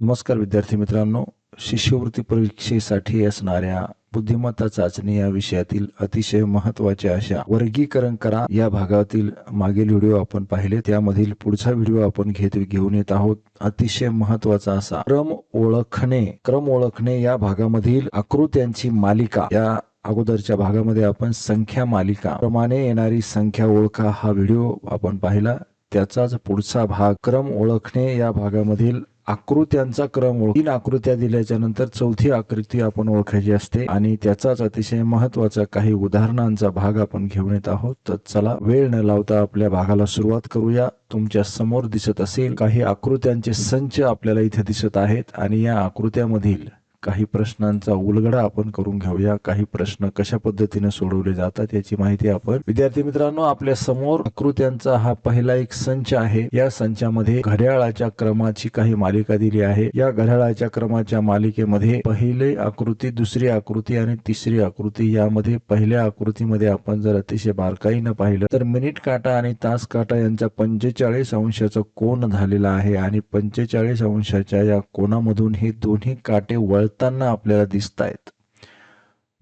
नमस्कार विद्यार्थी मित्रांनो शिष्यवृत्ती परीक्षेसाठी असणाऱ्या बुद्धिमत्ता चाचणी या विषयातील अतिशय महत्त्वाच्या अशा वर्गीकरण करा. या भागातील मागील व्हिडिओ आपण पाहिले त्यामधील पुढचा व्हिडिओ आपण घेत घेऊन येत आहोत. अतिशय महत्त्वाचा असा क्रम ओळखणे क्रम ओळखणे या भागामधील आकृत्यांची मालिका. या अगोदरच्या भागामध्ये आपण संख्या मालिका प्रमाणे येणारी संख्या ओळखा हा व्हिडिओ आपण पाहिला. त्याचाच पुढचा भाग क्रम ओळखणे या भागामधील आकृत्यांचा क्रम ओळख तीन आकृत्या दिल्याच्या नंतर चौथी आकृती आपण ओळखायची असते आणि त्याचाच अतिशय महत्त्वाचा काही उदाहरणांचा भाग आपण घेऊन येत आहोत. तर चला वेळ न लावता आपल्या भागाला सुरुवात करूया. तुमच्यासमोर दिसत असेल काही आकृत्यांचे संच आपल्याला इथे दिसत आहेत आणि या आकृत्यामधील काही प्रश्नांचा उलगडा आपण करून घेऊया. काही प्रश्न कशा पद्धतीने सोडवले जातात याची माहिती आपण विद्यार्थी मित्रांनो आपल्यासमोर आकृत्यांचा हा पहिला एक संच आहे. या संचामध्ये घड्याळाच्या क्रमाची काही मालिका दिली आहे. या घड्याळाच्या क्रमाच्या मालिकेमध्ये पहिली आकृती दुसरी आकृती आणि तिसरी आकृती यामध्ये पहिल्या आकृतीमध्ये आपण जर अतिशय बारकाईनं पाहिलं तर मिनिट काटा आणि तास काटा यांचा पंचेचाळीस अंशाचा कोण झालेला आहे आणि पंचेचाळीस अंशाच्या या कोणामधून हे दोन्ही काटे बदलताना आपल्याला दिसत आहेत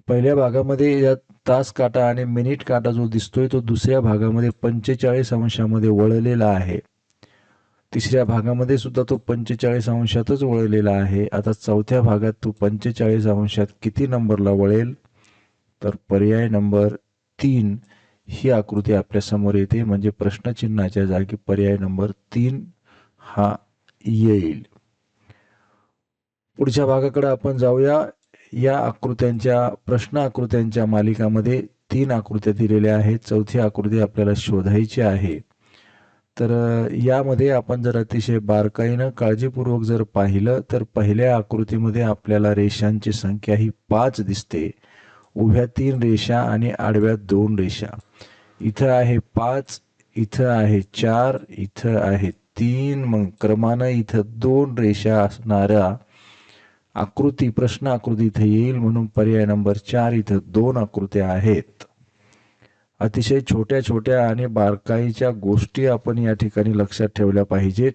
पहिल्या भागामध्ये या तास काटा आणि मिनिट काटा जो दिसतोय तो दुसऱ्या भागामध्ये पंचेचाळीस अंशामध्ये वळलेला आहे. तिसऱ्या भागामध्ये सुद्धा तो पंचेचाळीस अंशातच वळलेला आहे. आता चौथ्या भागात तो पंचेचाळीस अंशात किती नंबरला वळेल? तर पर्याय नंबर तीन ही आकृती आपल्यासमोर येते. म्हणजे प्रश्नचिन्हाच्या जागी पर्याय नंबर तीन हा येईल. पुढच्या भागाकडे आपण जाऊया. या आकृत्यांच्या प्रश्न आकृत्यांच्या मालिकामध्ये तीन आकृत्या दिलेल्या आहेत. चौथी आकृती आपल्याला शोधायची आहे. तर यामध्ये आपण जर अतिशय बारकाईनं काळजीपूर्वक जर पाहिलं तर पहिल्या आकृतीमध्ये आपल्याला रेषांची संख्या ही पाच दिसते. उभ्या तीन रेषा आणि आडव्या दोन रेषा. इथं आहे पाच इथं आहे चार इथं आहे तीन. मग क्रमानं इथं दोन रेषा असणाऱ्या आकृती प्रश्न आकृती इथे येईल म्हणून पर्याय नंबर चार इथं दोन आकृत्या आहेत. अतिशय छोट्या छोट्या आणि बारकाईच्या गोष्टी आपण या ठिकाणी लक्षात ठेवल्या पाहिजेत.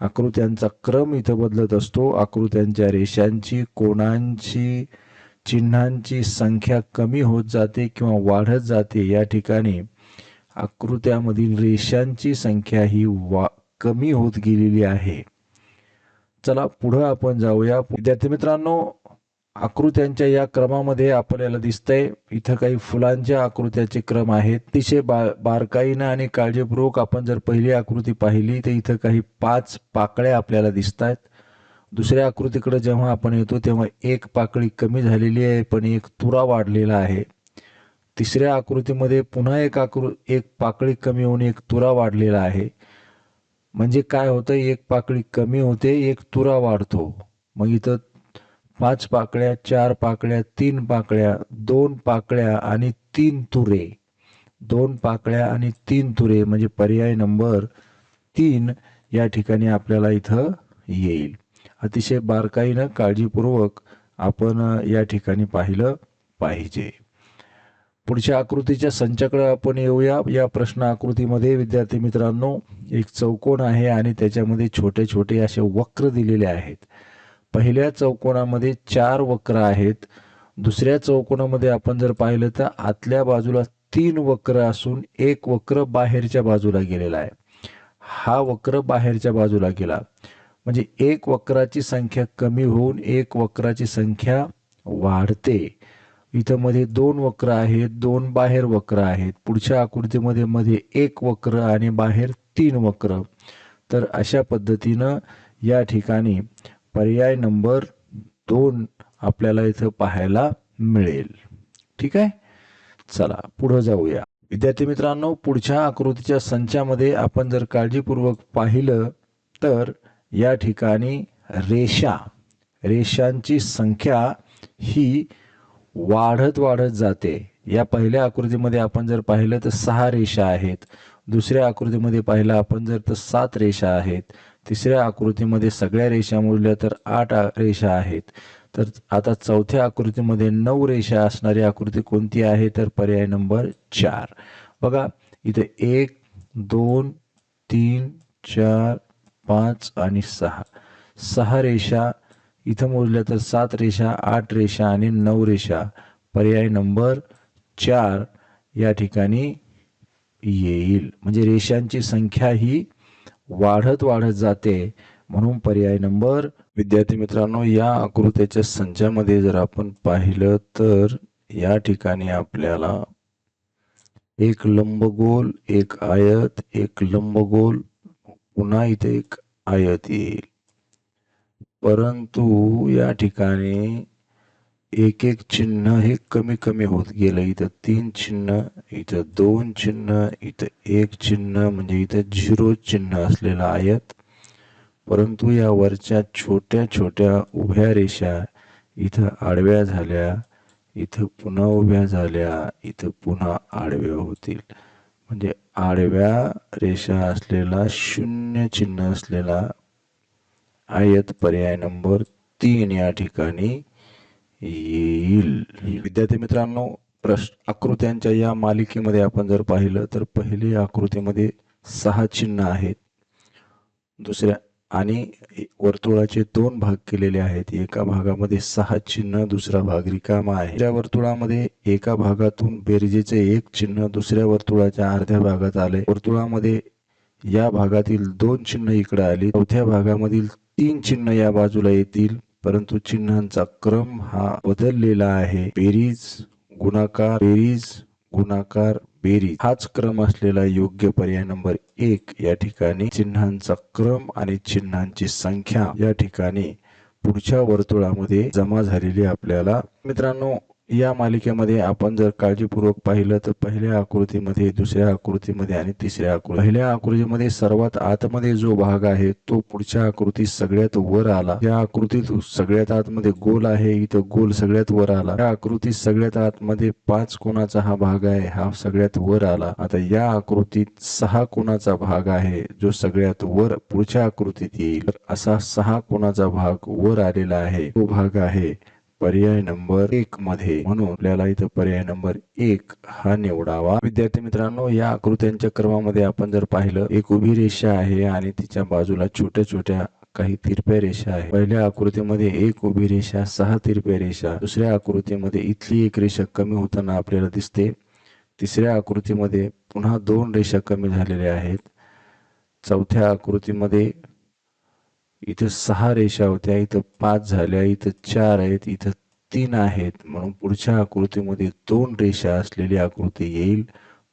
आकृत्यांचा क्रम इथं बदलत असतो. आकृत्यांच्या रेषांची कोणांची चिन्हांची संख्या कमी होत जाते किंवा वाढत जाते. या ठिकाणी आकृत्यामधील रेषांची संख्या ही वा कमी होत गेलेली आहे. चला पुढं आपण जाऊया. विद्यार्थी मित्रांनो आकृत्यांच्या या क्रमामध्ये आपल्याला दिसतंय. इथं काही फुलांच्या आकृत्याचे क्रम आहेत. अतिशय बा बारकाईनं आणि काळजीपूर्वक आपण जर पहिली आकृती पाहिली तर इथं काही पाच पाकळ्या आपल्याला दिसत आहेत दुसऱ्या आकृतीकडे जेव्हा आपण येतो तेव्हा एक पाकळी कमी झालेली आहे पण एक तुरा वाढलेला आहे. तिसऱ्या आकृतीमध्ये पुन्हा एक आकृ एक पाकळी कमी होऊन एक तुरा वाढलेला आहे. म्हणजे काय होतं एक पाकळी कमी होते एक तुरा वाढतो. मग इथं पाच पाकळ्या चार पाकळ्या तीन पाकळ्या दोन पाकळ्या आणि तीन तुरे. दोन पाकळ्या आणि तीन तुरे म्हणजे पर्याय नंबर तीन या ठिकाणी आपल्याला इथं येईल. अतिशय बारकाईनं काळजीपूर्वक आपण या ठिकाणी पाहिलं पाहिजे. पुढच्या आकृतीच्या संचाकडे आपण येऊया. या प्रश्न आकृतीमध्ये विद्यार्थी मित्रांनो एक चौकोन आहे आणि त्याच्यामध्ये छोटे छोटे असे वक्र दिलेले आहेत. पहिल्या चौकोनामध्ये चार वक्र आहेत. दुसऱ्या चौकोनामध्ये आपण जर पाहिलं तर आतल्या बाजूला तीन वक्र असून एक वक्र बाहेरच्या बाजूला गेलेला आहे. हा वक्र बाहेरच्या बाजूला गेला. म्हणजे एक वक्राची संख्या कमी होऊन एक वक्राची संख्या वाढते. इथं मध्ये दोन वक्र आहेत दोन बाहेर वक्र आहेत. पुढच्या आकृतीमध्ये मध्ये एक वक्र आणि बाहेर तीन वक्र. तर अशा पद्धतीनं या ठिकाणी पर्याय नंबर दोन आपल्याला इथं पाहायला मिळेल. ठीक आहे? चला पुढे जाऊया. विद्यार्थी मित्रांनो पुढच्या आकृतीच्या संचामध्ये आपण जर काळजीपूर्वक पाहिलं तर या ठिकाणी रेषा रेषांची संख्या ही वाढत वाढत जाते. या पहिल्या आकृतीमध्ये आपण जर पाहिलं तर सहा रेषा आहेत. दुसऱ्या आकृतीमध्ये पाहिलं आपण जर तर सात रेषा आहेत. तिसऱ्या आकृतीमध्ये सगळ्या रेषा मोजल्या तर आठ रेषा आहेत. तर आता चौथ्या आकृतीमध्ये नऊ रेषा असणारी आकृती कोणती आहे? तर पर्याय नंबर चार. बघा इथे एक दोन तीन चार पाच आणि सहा. सहा रेषा इथं मोजल्या तर सात रेषा आठ रेषा आणि नऊ रेषा. पर्याय नंबर चार या ठिकाणी येईल. म्हणजे रेषांची संख्या ही वाढत वाढत जाते. म्हणून पर्याय नंबर विद्यार्थी मित्रांनो या आकृत्याच्या संचामध्ये जर आपण पाहिलं तर या ठिकाणी आपल्याला एक लंबगोल एक आयत एक लंबगोल पुन्हा इथे एक आयत येईल. परंतु या ठिकाणी एक एक चिन्ह हे कमी कमी होत गेलं. इथं तीन चिन्ह इथं दोन चिन्ह इथं एक चिन्ह म्हणजे इथं झिरो चिन्ह असलेला आयत परंतु या वरच्या छोट्या छोट्या उभ्या रेषा इथं आडव्या झाल्या इथं पुन्हा उभ्या झाल्या इथं पुन्हा आडव्या होतील. म्हणजे आडव्या रेषा असलेला शून्य चिन्ह असलेला आयत पर्याय नंबर तीन या ठिकाणी येईल. विद्यार्थी मित्रांनो प्रश्न आकृत्यांच्या या मालिकेमध्ये आपण जर पाहिलं तर पहिली आकृतीमध्ये सहा चिन्ह आहेत. दुसऱ्या आणि वर्तुळाचे दोन भाग केलेले आहेत. एका भागामध्ये सहा चिन्ह दुसरा भाग रिकामा आहे. दुसऱ्या वर्तुळामध्ये एका भागातून बेरजेचे एक चिन्ह दुसऱ्या वर्तुळाच्या अर्ध्या भागात आले. वर्तुळामध्ये या भागातील दोन चिन्ह इकडे आली. चौथ्या भागामधील तीन चिन्ह या बाजूला येतील. परंतु चिन्हांचा क्रम हा बदललेला आहे. बेरीज गुणाकार बेरीज गुणाकार बेरीज. हाच क्रम असलेला योग्य पर्याय नंबर एक या ठिकाणी. चिन्हांचा क्रम आणि चिन्हांची संख्या या ठिकाणी पुढच्या वर्तुळामध्ये जमा झालेली आपल्याला. मित्रांनो या मालिकेमध्ये आपण जर काळजीपूर्वक पाहिलं तर पहिल्या आकृतीमध्ये दुसऱ्या आकृतीमध्ये आणि तिसऱ्या आकृती पहिल्या आकृतीमध्ये सर्वात आतमध्ये जो भाग आहे तो पुढच्या आकृतीत सगळ्यात वर आला. या आकृतीत सगळ्यात आतमध्ये गोल आहे इथं गोल सगळ्यात वर आला. या आकृतीत सगळ्यात आतमध्ये पाच कोणाचा हा भाग आहे हा सगळ्यात वर आला. आता या आकृतीत सहा कोणाचा भाग आहे जो सगळ्यात वर पुढच्या आकृतीत येईल. असा सहा कोणाचा भाग वर आलेला आहे. तो भाग आहे पर्याय नंबर एक मध्ये. म्हणून आपल्याला इथं पर्याय नंबर एक हा निवडावा. विद्यार्थी मित्रांनो या आकृत्यांच्या क्रमामध्ये आपण जर पाहिलं एक उभी रेषा आहे आणि तिच्या बाजूला छोट्या छोट्या काही तिरप्या रेषा आहे पहिल्या आकृतीमध्ये एक उभी रेषा सहा तिरप्या रेषा. दुसऱ्या आकृतीमध्ये इथली एक रेषा कमी होताना आपल्याला दिसते. तिसऱ्या आकृतीमध्ये पुन्हा दोन रेषा कमी झालेल्या आहेत. चौथ्या आकृतीमध्ये इथं सहा रेषा होत्या इथं पाच झाल्या इथं चार आहेत इथं तीन आहेत. म्हणून पुढच्या आकृतीमध्ये दोन रेषा असलेली आकृती येईल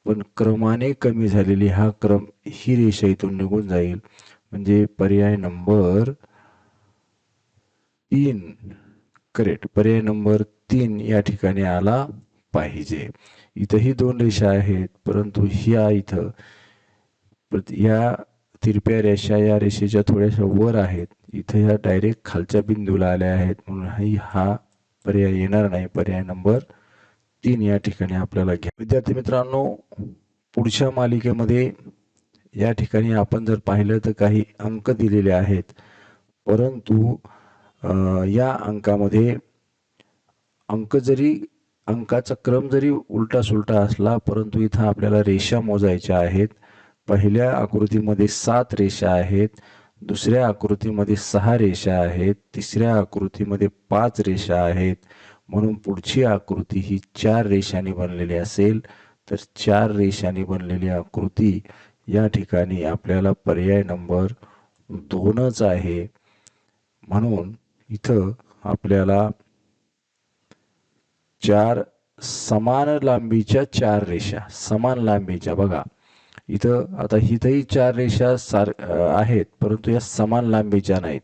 पण क्रमाने कमी झालेली हा क्रम ही रेषा इथून निघून जाईल. म्हणजे पर्याय नंबर तीन. करेक्ट. पर्याय नंबर तीन या ठिकाणी आला पाहिजे. इथंही दोन रेषा आहेत परंतु ह्या इथं या तिरप्या रेषा या रेषेच्या थोड्याशा वर आहेत. इथे ह्या डायरेक्ट खालच्या बिंदूला आल्या आहेत. म्हणून हा पर्याय येणार नाही. पर्याय नंबर तीन या ठिकाणी आपल्याला घ्या. विद्यार्थी मित्रांनो पुढच्या मालिकेमध्ये या ठिकाणी आपण जर पाहिलं तर काही अंक दिलेले आहेत. परंतु या अंकामध्ये अंक जरी अंकाचा क्रम जरी उलटा सुलटा असला परंतु इथं आपल्याला रेषा मोजायच्या आहेत. पहिल्या आकृतीमध्ये सात रेषा आहेत दुसऱ्या आकृतीमध्ये सहा रेषा आहेत तिसऱ्या आकृतीमध्ये पाच रेषा आहेत. म्हणून पुढची आकृती ही चार रेषांनी बनलेली असेल तर चार रेषांनी बनलेली आकृती या ठिकाणी आपल्याला पर्याय नंबर दोनच आहे. म्हणून इथं आपल्याला चार समान लांबीच्या चार रेषा समान लांबीच्या बघा. इथं आता इथंही चार रेषा सार आहेत परंतु या समान लांबीच्या नाहीत.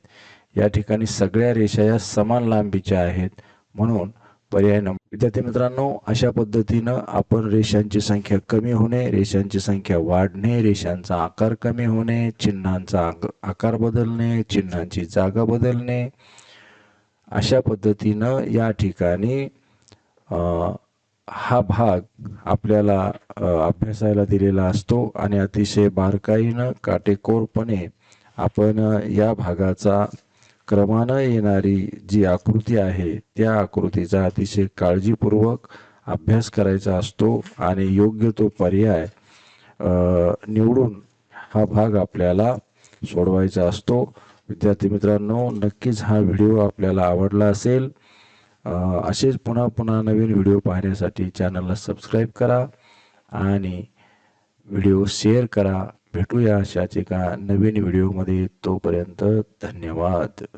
या ठिकाणी सगळ्या रेषा या समान लांबीच्या आहेत. म्हणून पर्याय नंबर विद्यार्थी मित्रांनो अशा पद्धतीनं आपण रेषांची संख्या कमी होणे रेषांची संख्या वाढणे रेषांचा आकार कमी होणे चिन्हांचा आकार बदलणे चिन्हांची जागा बदलणे अशा पद्धतीनं या ठिकाणी हा भाग आपल्याला अभ्यासायला दिलेला असतो आणि अतिशय बारकाईनं काटेकोरपणे आपण या भागाचा क्रमानं येणारी जी आकृती आहे त्या आकृतीचा अतिशय काळजीपूर्वक अभ्यास करायचा असतो आणि योग्य तो पर्याय निवडून हा भाग आपल्याला सोडवायचा असतो. विद्यार्थी मित्रांनो नक्कीच हा व्हिडिओ आपल्याला आवडला असेल असेच पुन्हा पुन्हा नवीन व्हिडिओ पाहण्यासाठी चॅनलला सबस्क्राईब करा आणि व्हिडिओ शेअर करा. भेटूया अशाच एका नवीन व्हिडिओमध्ये. तोपर्यंत धन्यवाद.